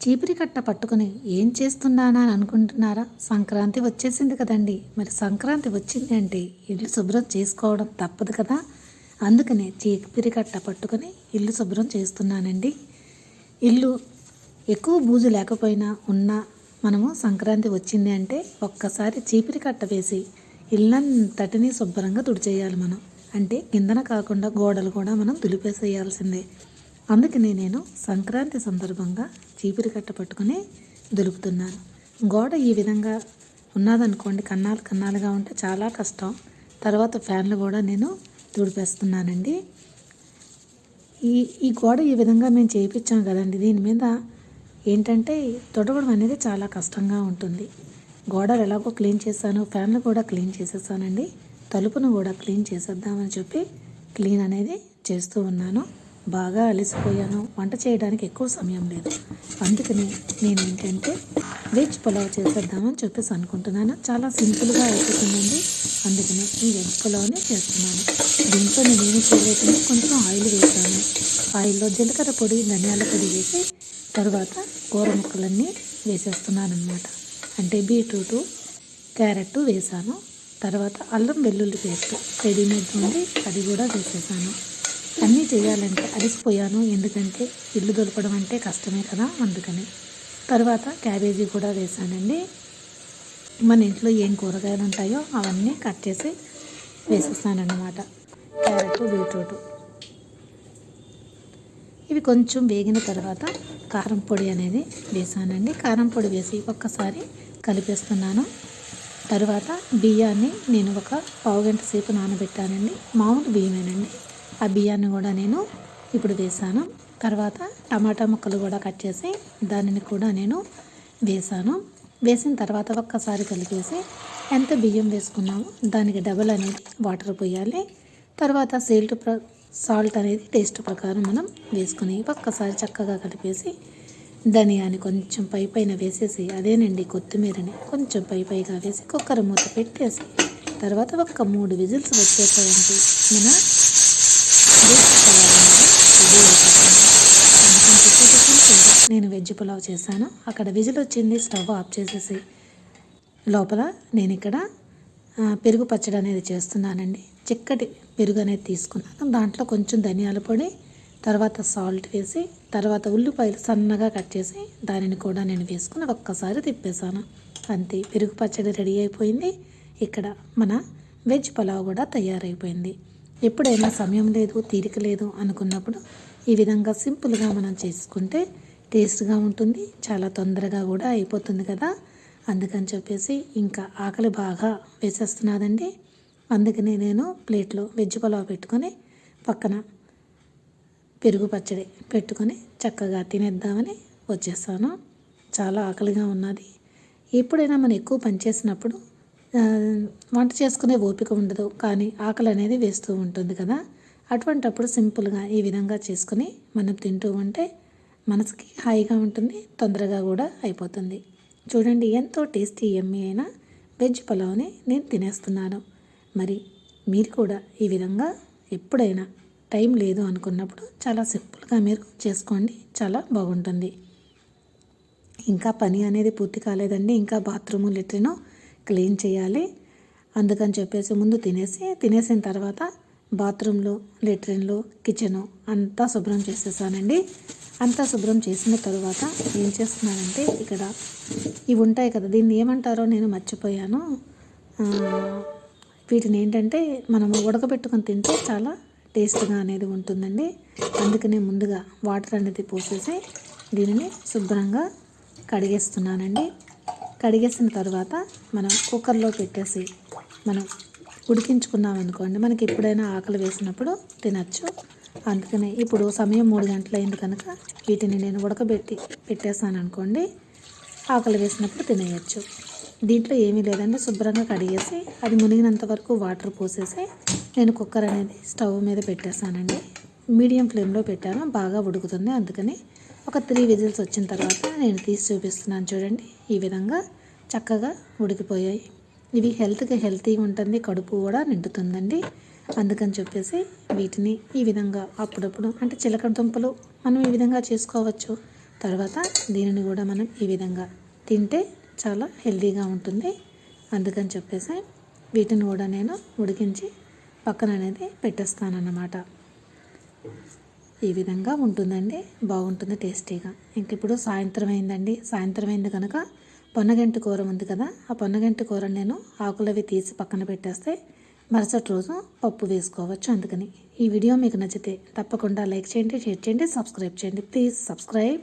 చీపిరి కట్ట పట్టుకుని ఏం చేస్తున్నానా అని అనుకుంటున్నారా? సంక్రాంతి వచ్చేసింది కదండి. మరి సంక్రాంతి వచ్చింది అంటే ఇల్లు శుభ్రం చేసుకోవడం తప్పదు కదా? అందుకనే చీపిరి కట్ట పట్టుకొని ఇల్లు శుభ్రం చేస్తున్నానండి. ఇల్లు ఎక్కువ బూజు లేకపోయినా ఉన్నా మనము సంక్రాంతి వచ్చింది అంటే ఒక్కసారి చీపిరి కట్ట వేసి ఇల్లంతటిని శుభ్రంగా తుడిచేయాలి మనం. అంటే కిందన కాకుండా గోడలు కూడా మనం దులిపేసేయాల్సిందే. అందుకని నేను సంక్రాంతి సందర్భంగా చీపిరి కట్ట పట్టుకుని దులుపుతున్నాను గోడ ఈ విధంగా ఉన్నదనుకోండి కన్నాలు కన్నాలుగా ఉంటే చాలా కష్టం. తర్వాత ఫ్యాన్లు కూడా నేను తుడిపేస్తున్నానండి. ఈ ఈ గోడ ఈ విధంగా మేము చేయించాం కదండి దీని మీద ఏంటంటే తొడవడం అనేది చాలా కష్టంగా ఉంటుంది. గోడలు ఎలాగో క్లీన్ చేశాను ఫ్యాన్లు కూడా క్లీన్ చేసేసానండి. తలుపును కూడా క్లీన్ చేసేద్దామని చెప్పి క్లీన్ అనేది చేస్తూ ఉన్నాను. బాగా అలసిపోయాను. వంట చేయడానికి ఎక్కువ సమయం లేదు. అందుకని నేను ఏంటంటే వెజ్ పులావ్ చేసేద్దామని చెప్పేసి అనుకుంటున్నాను. చాలా సింపుల్గా అయిపోతుందండి. అందుకని ఈ వెజ్ పులావ్ని చేస్తున్నాను. దీంట్లో నేను ఏమి చేయలేకుండా కొంచెం ఆయిల్ వేసాను. ఆయిల్లో జీలకర్ర పొడి ధనియాల పొడి వేసి తర్వాత కూర ముక్కలన్నీ వేసేస్తున్నాను అనమాట అంటే బీట్రూటు క్యారెట్ వేసాను. తర్వాత అల్లం వెల్లుల్లి పేస్ట్ రెడీమేడ్ ఉంది. అది కూడా వేసేసాను. అన్నీ చేయాలంటే అలసిపోయాను. ఎందుకంటే ఇల్లు దొలపడం అంటే కష్టమే కదా అందుకని. తర్వాత క్యాబేజీ కూడా వేసానండి. మన ఇంట్లో ఏం కూరగాయలు ఉంటాయో అవన్నీ కట్ చేసి వేసేస్తానన్నమాట. Carrot beetroot. ఇవి కొంచెం వేగిన తర్వాత కారం పొడి అనేది వేసానండి. కారం పొడి వేసి ఒక్కసారి కలిపేస్తున్నాను. తర్వాత బియ్యాన్ని నేను ఒక పావు గంట సేపు నానబెట్టానండి. మామూలు బియ్యమేనండి. ఆ బియ్యాన్ని కూడా నేను ఇప్పుడు వేసాను. తర్వాత టమాటా ముక్కలు కూడా కట్ చేసి దానిని కూడా నేను వేసాను. వేసిన తర్వాత ఒక్కసారి కలిపేసి ఎంత బియ్యం వేసుకున్నామో దానికి డబల్ అనేది వాటర్ పోయాలి. తర్వాత సేల్ట్ ప్ర సాల్ట్ అనేది టేస్ట్ ప్రకారం మనం వేసుకుని ఒక్కసారి చక్కగా కలిపేసి ధనియాని కొంచెం పై పైన వేసేసి అదేనండి కొత్తిమీరని కొంచెం పై పైగా వేసి కుక్కర్ మూత పెట్టేసి తర్వాత ఒక్క మూడు విజిల్స్ వచ్చేసాయంటే మన వెజ్ పులావ్ చేశాను. అక్కడ విజిల్ వచ్చింది స్టవ్ ఆఫ్ చేసేసి. లోపల నేను ఇక్కడ పెరుగు పచ్చడి అనేది చేస్తున్నానండి. చిక్కటి పెరుగు అనేది తీసుకున్నాను. దాంట్లో కొంచెం ధనియాల పొడి తర్వాత సాల్ట్ వేసి తర్వాత ఉల్లిపాయలు సన్నగా కట్ చేసి దానిని కూడా నేను వేసుకుని ఒక్కసారి తిప్పేశాను. అంతే పెరుగు పచ్చడి రెడీ అయిపోయింది. ఇక్కడ మన వెజ్ పులావ్ కూడా తయారైపోయింది. ఎప్పుడైనా సమయం లేదు తీరిక లేదు అనుకున్నప్పుడు ఈ విధంగా సింపుల్గా మనం చేసుకుంటే టేస్ట్గా ఉంటుంది. చాలా తొందరగా కూడా అయిపోతుంది కదా. అందుకని చెప్పేసి ఇంకా ఆకలి బాగా వేసేస్తున్నదండి. అందుకనే నేను ప్లేట్లో వెజ్ పులావ్ పెట్టుకొని పక్కన పెరుగు పచ్చడి పెట్టుకొని చక్కగా తినేద్దామని వచ్చేసాను. చాలా ఆకలిగా ఉన్నది. ఎప్పుడైనా మనం ఎక్కువ పని చేసినప్పుడు వంట చేసుకునే ఓపిక ఉండదు. కానీ ఆకలి అనేది వేస్తూ ఉంటుంది కదా. అటువంటప్పుడు సింపుల్గా ఈ విధంగా చేసుకుని మనం తింటూ ఉంటే మనసుకి హాయిగా ఉంటుంది తొందరగా కూడా అయిపోతుంది. చూడండి ఎంతో టేస్టీ ఎమ్మి అయిన వెజ్ పులావ్ని నేను తినేస్తున్నాను. మరి మీరు కూడా ఈ విధంగా ఎప్పుడైనా టైం లేదు అనుకున్నప్పుడు చాలా సింపుల్గా మీరు చేసుకోండి చాలా బాగుంటుంది. ఇంకా పని అనేది పూర్తి కాలేదండి ఇంకా బాత్రూము లెట్రిను క్లీన్ చేయాలి. అందుకని చెప్పేసి ముందు తినేసి తినేసిన తర్వాత బాత్రూంలో లెట్రిన్లు కిచెను అంతా శుభ్రం చేసేసానండి. అంతా శుభ్రం చేసిన తర్వాత ఏం చేస్తున్నానంటే ఇక్కడ ఇవి ఉంటాయి కదా దీన్ని ఏమంటారో నేను మర్చిపోయాను. వీటిని ఏంటంటే మనము ఉడకబెట్టుకొని తింటే చాలా టేస్ట్గా అనేది ఉంటుందండి. అందుకనే ముందుగా వాటర్ అనేది పోసేసి దీనిని శుభ్రంగా కడిగేస్తున్నానండి. కడిగేసిన తర్వాత మనం కుక్కర్లో పెట్టేసి మనం ఉడికించుకున్నాం అనుకోండి మనకి ఎప్పుడైనా ఆకలి వేసినప్పుడు తినచ్చు. అందుకనే ఇప్పుడు సమయం మూడు గంటలైంది కనుక వీటిని నేను ఉడకబెట్టి పెట్టేసాను అనుకోండి. ఆకలి వేసినప్పుడు తినేయచ్చు. దీంట్లో ఏమీ లేదండి. శుభ్రంగా కడిగేసి అది మునిగినంత వరకు వాటర్ పోసేసి నేను కుక్కర్ అనేది స్టవ్ మీద పెట్టేస్తానండి. మీడియం ఫ్లేమ్లో పెట్టాను. బాగా ఉడుకుతుంది. అందుకని ఒక త్రీ విజిల్స్ వచ్చిన తర్వాత నేను తీసి చూపిస్తున్నాను చూడండి. ఈ విధంగా చక్కగా ఉడికిపోయాయి. ఇవి హెల్త్కి హెల్తీగా ఉంటుంది. కడుపు కూడా నిండుతుందండి. అందుకని చెప్పేసి వీటిని ఈ విధంగా అప్పుడప్పుడు అంటే చిలకడ దుంపలు మనం ఈ విధంగా చేసుకోవచ్చు. తర్వాత దీనిని కూడా మనం ఈ విధంగా తింటే చాలా హెల్దీగా ఉంటుంది. అందుకని చెప్పేసి వీటిని కూడా నేను ఉడికించి పక్కన అనేది పెట్టేస్తానన్నమాట. ఈ విధంగా ఉంటుందండి. బాగుంటుంది టేస్టీగా. ఇంక ఇప్పుడు సాయంత్రం అయిందండి. సాయంత్రం అయింది కనుక పొన్నగంటి కూర ఉంది కదా ఆ పొన్నగంటి కూర నేను ఆకులవి తీసి పక్కన పెట్టేస్తే మరుసటి రోజు పప్పు వేసుకోవచ్చు. అందుకని ఈ వీడియో మీకు నచ్చితే తప్పకుండా లైక్ చేయండి షేర్ చేయండి సబ్స్క్రైబ్ చేయండి. Please subscribe.